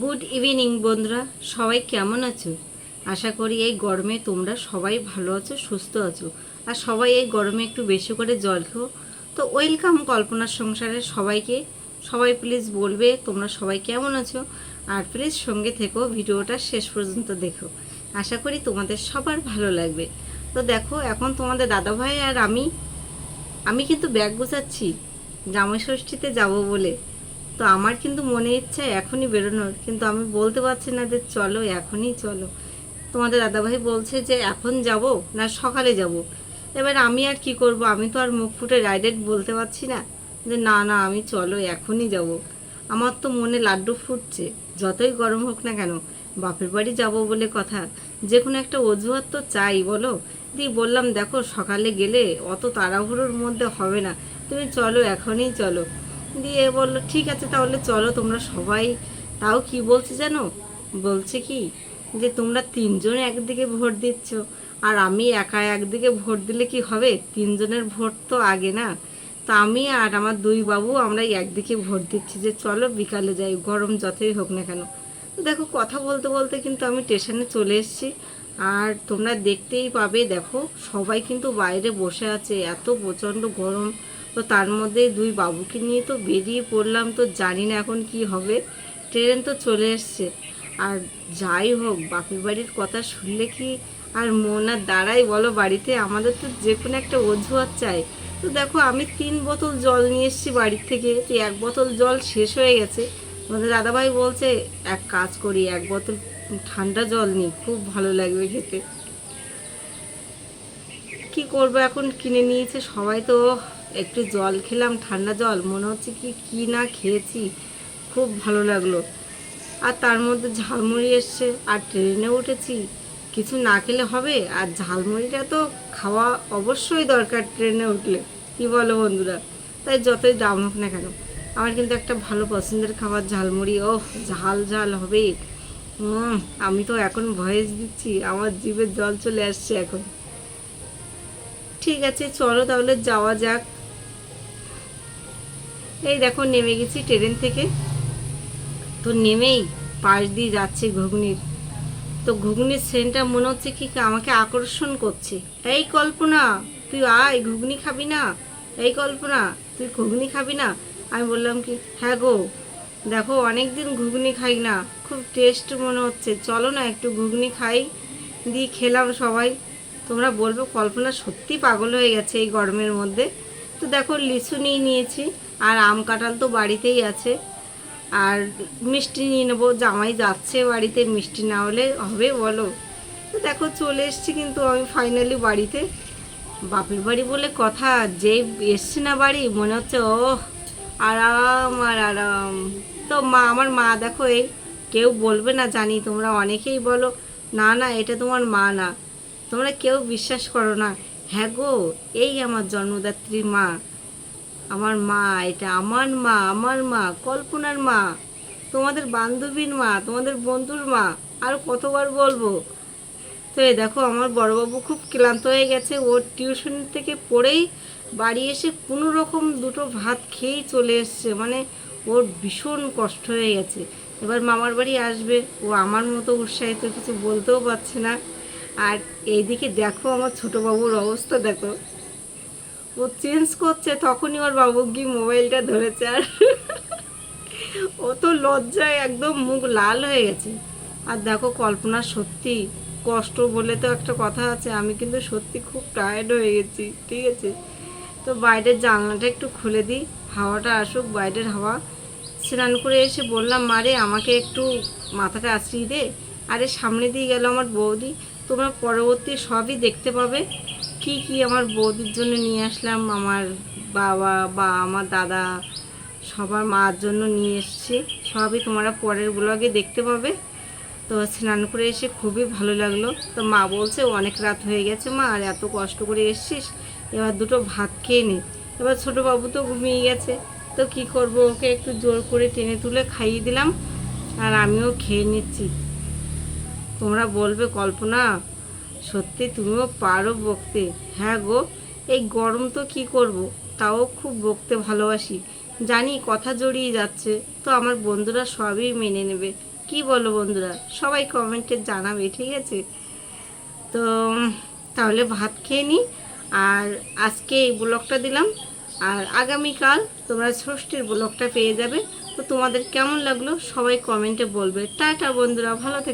Good evening বন্ধুরা। সবাই কেমন আছো? আশা করি এই গরমে তোমরা সবাই ভালো আছো, সুস্থ আছো। আর সবাই এই গরমে একটু বেশি করে জল খেও। তো ওয়েলকাম কল্পনার সংসারে সবাইকে। সবাই প্লিজ বলবে তোমরা সবাই কেমন আছো? আর প্লিজ সঙ্গে থেকো, ভিডিওটা শেষ পর্যন্ত দেখো। আশা করি তোমাদের সবার ভালো লাগবে। তো দেখো, এখন তোমাদের দাদাভাই আর আমি আমি কিন্তু ব্যাগ গোছাচ্ছি। জামাই ষষ্ঠীতে যাব বলে। তো আমার কিন্তু মনে ইচ্ছা এখনই বেরোনোর, কিন্তু আমি বলতে পারছি না যে চলো, এখনই চলো। তোমাদের দাদাভাই বলছে যে এখন যাব না সকালে যাব। এবার আমি আর কি করব? আমি তো আর মুখ ফুটে ডাইরেক্ট বলতে পারছি না যে না না, আমি চলো, এখনই যাব। আমার তো মনে লাড্ডু ফুটছে, যতই গরম হোক না কেন, বাপের বাড়ি যাব বলে কথা। যে কোনো একটা অজুহাত তো চাই, বলো? দিয়ে বললাম, দেখো, সকালে গেলে অত তাড়াহুড়োর মধ্যে হবে না। তুমি চলো, এখনই চলো। দিয়ে বলল, ঠিক আছে, তাহলে চলো তোমরা সবাই। তাও কি বলছে জানো বলছে কি যে, তোমরা তিনজন একদিকে ভোট দিচ্ছ, আর আমি একা একদিকে ভোট দিলে কি হবে? তিনজনের ভোট তো আগে না। তো আমি আর আমার দুই বাবু আমরা একদিকে ভোট দিচ্ছি, যে চলো বিকালে যাই, গরম যতই হোক না কেন। দেখো, কথা বলতে বলতে কিন্তু আমি স্টেশনে চলে এসেছি। আর তোমরা দেখতেই পাবে, দেখো, সবাই কিন্তু বাইরে বসে আছে, এত প্রচণ্ড গরম। তো তার মধ্যে দুই বাবুকে নিয়ে তো বেরিয়ে পড়লাম তো জানি না এখন কি হবে। ট্রেন তো চলে এসছে। আর যাই হোক, বাপের বাড়ির কথা শুনলে কি আর মন আর দাঁড়াই বলো? বাড়িতে আমাদের তো যে কোনো একটা অজুহাত চাই। তো দেখো, আমি তিন বোতল জল নিয়ে এসেছি বাড়ির থেকে। তো এক বোতল জল শেষ হয়ে গেছে। আমাদের দাদাভাই বলছে, এক কাজ করি, এক বোতল ঠান্ডা জল নিই। খুব ভালো লাগবে খেতে। কি করব এখন? কিনে নিয়েছে সবাই তো। একটু জল খেলাম, ঠান্ডা জল, মনে হচ্ছে কি কি না খেয়েছি, খুব ভালো লাগল। আর তার মধ্যে ঝালমুড়ি এসছে, আর ট্রেনে উঠেছি, কিছু না খেলে হবে? আর ঝালমুড়িটা তো খাওয়া অবশ্যই দরকার ট্রেনে উঠলে, কি বলো বন্ধুরা? তাই যতই দাম হোক না কেন, আমার কিন্তু একটা ভালো পছন্দের খাবার ঝালমুড়ি ও ঝাল ঝাল হবে। আমি তো এখন ভয়েস দিচ্ছি, আমার জিভের জল চলে আসছে এখন। ঠিক আছে, চলো তাহলে যাওয়া যাক। এই দেখো, নেমে গেছি ট্রেন থেকে। তো নেমেই পাশ দিয়ে যাচ্ছে ঘুগনির। তো ঘুগনির সেন্টটা মনে হচ্ছে কি আমাকে আকর্ষণ করছে। এই কল্পনা, তুই আয়, ঘুগনি খাবি না? এই কল্পনা, তুই ঘুগনি খাবি না? আমি বললাম কি হ্যাঁ গো। দেখো অনেক দিন ঘুগনি খাই না। খুব টেস্ট মনে হচ্ছে। চলো না একটু ঘুগনি খাই। দিয়ে খেলাম সবাই। তোমরা বলব কল্পনা সত্যি পাগল হয়ে গেছে এই গরমের মধ্যে। তো দেখো, লিচু নিয়ে নিয়েছি। আর আম কাঁঠাল তো বাড়িতেই আছে। আর মিষ্টি নিয়ে নেব, জামাই যাচ্ছে বাড়িতে, মিষ্টি না হলে হবে বলো? তো দেখো চলে এসছি কিন্তু আমি ফাইনালি বাড়িতে। বাপের বাড়ি বলে কথা, যে এসছি না বাড়ি, মনে হচ্ছে ও আরাম আর আরাম। তো মা, আমার মা দেখো এই, কেউ বলবে না জানি, তোমরা অনেকেই বলো, না না, এটা তোমার মা না। তোমরা কেউ বিশ্বাস করো না। হ্যাঁ গো, এই আমার জন্মদাত্রী মা। আমার মা, এটা আমার মা আমার মা, কল্পনার মা, তোমাদের বান্ধবীর মা, তোমাদের বন্ধুর মা, আর কতবার বলব? তো এই দেখো, আমার বড়বাবু খুব ক্লান্ত হয়ে গেছে। ওর টিউশন থেকে পড়েই বাড়ি এসে কোনো রকম দুটো ভাত খেয়েই চলে এসছে। মানে ওর ভীষণ কষ্ট হয়ে গেছে। এবার মামার বাড়ি আসবে। ও আমার মতো উৎসাহিত, কিছু বলতেও পারছে না। আর এইদিকে দেখো আমার ছোটো বাবুর অবস্থা, দেখো। ও চেঞ্জ করছে, তখনই ওর বাবু গিয়ে মোবাইলটা ধরেছে আর ও তো লজ্জায় একদম মুখ লাল হয়ে গেছে। আর দেখো কল্পনা সত্যি, কষ্ট বলে তো একটা কথা আছে, আমি কিন্তু সত্যি খুব টায়ার্ড হয়ে গেছি, ঠিক আছে? তো বাইরের জানলাটা একটু খুলে দিই, হাওয়াটা আসুক, বাইরের হাওয়া। স্নান করে এসে বললাম মারে আমাকে একটু মাথাটা আশ্রিয়ে দে। আরে সামনে দিয়ে গেল আমার বৌদি, তোমরা পরবর্তী সবই দেখতে পাবে। কি কি আমার বৌদির জন্য নিয়ে আসলাম, আমার বাবা বা আমার দাদা, সবার মার জন্য নিয়ে এসেছি। সবই তোমরা পরের ব্লগে দেখতে পাবে। তো স্নান করে এসে খুবই ভালো লাগল। তো মা বলছে, অনেক রাত হয়ে গেছে মা, আর এত কষ্ট করে এসছিস, এবার দুটো ভাত খেয়ে নে। এবার ছোটো বাবু তো ঘুমিয়ে গেছে। তো কি করব, ওকে একটু জোর করে টেনে তুলে খাইয়ে দিলাম, আর আমিও খেয়ে নিচ্ছি। তোমরা বলবে কল্পনা সত্যি তুমিও পারো বকতে। হ্যাঁ গো, এই গরম তো কি করব? তাও খুব বকতে ভালোবাসি। জানি কথা জড়িয়ে যাচ্ছে, তো আমার বন্ধুরা সবই মেনে নেবে। কি বলো বন্ধুরা? সবাই কমেন্টে জানাবে, ঠিক আছে? তো, তাহলে ভাত খেয়ে নিই আর আজকে এই ব্লগটা দিলাম। আর আগামীকাল তোমরা ষষ্ঠীর ব্লগটা পেয়ে যাবে। তো তোমাদের কেমন লাগল সবাই কমেন্টে বলবে। টাটা বন্ধুরা, ভালো থেকে।